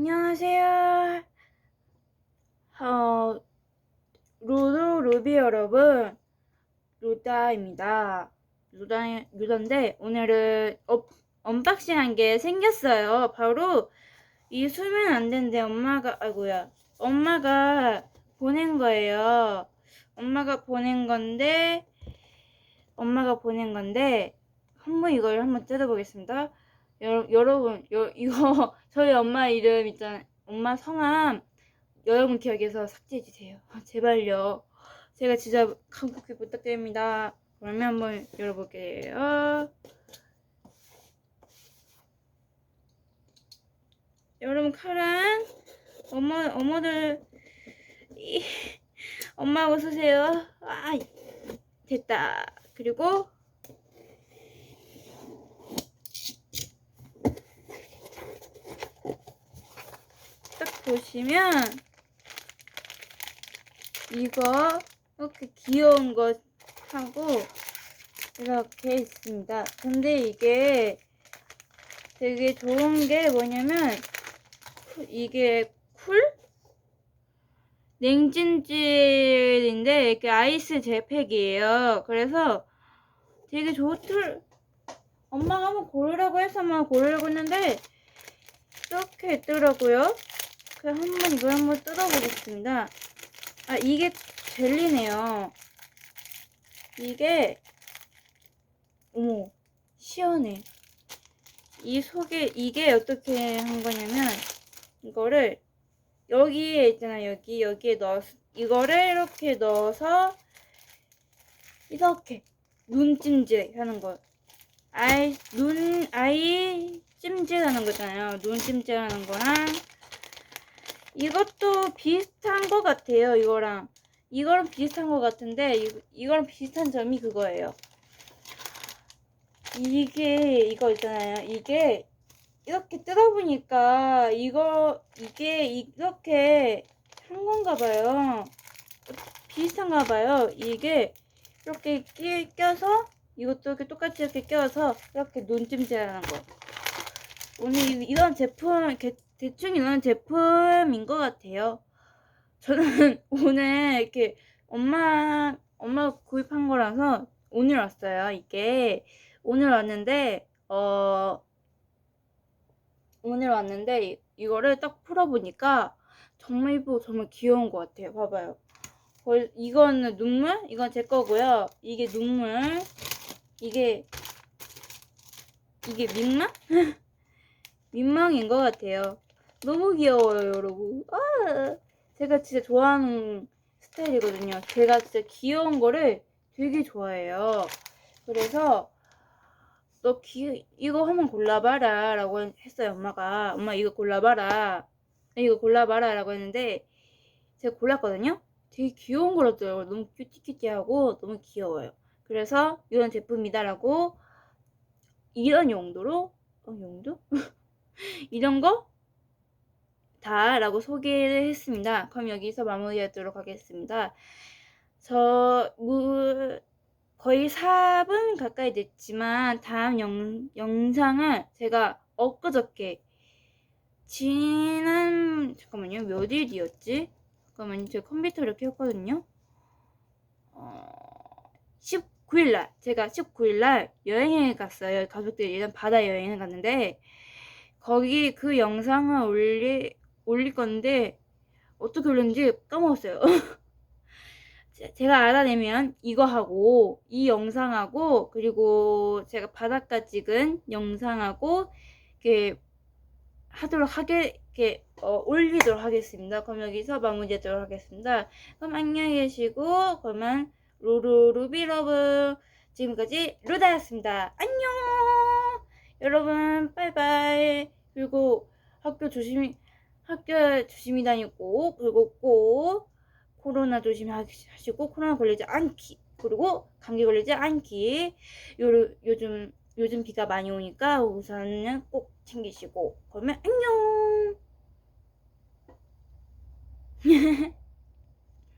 안녕하세요. 어, 루루 루비 여러분, 루다입니다. 루다, 루다인데, 오늘은 업, 언박싱 한 게 생겼어요. 바로 이 수면 안 되는데 엄마가, 아이고야. 엄마가 보낸 거예요. 엄마가 보낸 건데, 엄마가 보낸 건데, 한번 이걸 한번 뜯어보겠습니다. 여, 여러분, 여, 이거 저희 엄마 이름 있잖아요. 엄마 성함 여러분 기억해서 삭제해 주세요. 아, 제발요. 제가 진짜 간곡히 부탁드립니다. 그러면 한번 열어볼게요. 여러분 칼은 어머들 이, 엄마 웃으세요. 아 됐다. 그리고 보시면 이거 이렇게 귀여운 거 하고 이렇게 있습니다. 근데 이게 되게 좋은 게 뭐냐면 쿨- 이게 쿨 냉찜질인데 이게 아이스 젤팩이에요. 그래서 되게 좋을 엄마가 한번 고르라고 해서 한번 고르려고 했는데 이렇게 있더라고요. 그래서 한번 이걸 한번 뜯어보겠습니다. 아, 이게 젤리네요. 이게, 어머, 시원해. 이 속에, 이게 어떻게 한 거냐면, 이거를, 여기에 있잖아요. 여기, 여기에 넣어, 이거를 이렇게 넣어서, 이렇게, 눈 찜질 하는 거. 아이, 눈, 아이, 찜질 하는 거잖아요. 눈 찜질 하는 거랑 이것도 비슷한 것 같아요. 이거랑 이거랑 비슷한 것 같은데 이, 이거랑 비슷한 점이 그거예요. 이게 이거 있잖아요. 이게 이렇게 뜯어보니까 이거 이게 이렇게 한 건가 봐요. 비슷한가 봐요. 이게 이렇게 끼, 껴서 이것도 이렇게 똑같이 이렇게 껴서 이렇게 눈찜질 하는 거. 오늘 이- 이런 제품 개- 대충 이런 제품인 것 같아요. 저는 오늘 이렇게 엄마 엄마 구입한 거라서 오늘 왔어요. 이게 오늘 왔는데 어 오늘 왔는데 이- 이거를 딱 풀어보니까 정말 이쁘고 정말 귀여운 것 같아요. 봐봐요. 이거는 눈물, 이건 제 거고요. 이게 눈물, 이게 이게 민망? 민망인 것 같아요. 너무 귀여워요, 여러분. 아, 제가 진짜 좋아하는 스타일이거든요. 제가 진짜 귀여운 거를 되게 좋아해요. 그래서 너 귀, 이거 한번 골라봐라 라고 했어요, 엄마가. 엄마 이거 골라봐라. 이거 골라봐라 라고 했는데 제가 골랐거든요. 되게 귀여운 거라더라고요. 너무 큐티큐티하고 너무 귀여워요. 그래서 이런 제품이다라고 이런 용도로 어, 용도? 이런 거 다 라고 소개를 했습니다. 그럼 여기서 마무리하도록 하겠습니다. 저 무, 거의 4분 가까이 됐지만 다음 영, 영상을 제가 엊그저께 지난 잠깐만요 몇 일이었지? 잠깐만요 제 컴퓨터를 켰거든요. 어, 19일날 제가 19일날 여행을 갔어요. 가족들이랑 바다 여행을 갔는데 거기 그 영상을 올리 올릴 건데 어떻게 올렸는지 까먹었어요. 제- 제가 알아내면 이거 하고 이 영상하고 그리고 제가 바닷가 찍은 영상하고 이렇게 하도록 하게 이렇게 어, 올리도록 하겠습니다. 그럼 여기서 마무리하도록 하겠습니다. 그럼 안녕히 계시고 그러면 루루루비러브 지금까지 루다였습니다. 안녕 여러분 빠이빠이. 그리고 학교 조심히 학교 조심히 다니고 그리고 꼭 코로나 조심하시고 코로나 걸리지 않기 그리고 감기 걸리지 않기. 요, 요즘 요즘 비가 많이 오니까 우산은 꼭 챙기시고. 그러면 안녕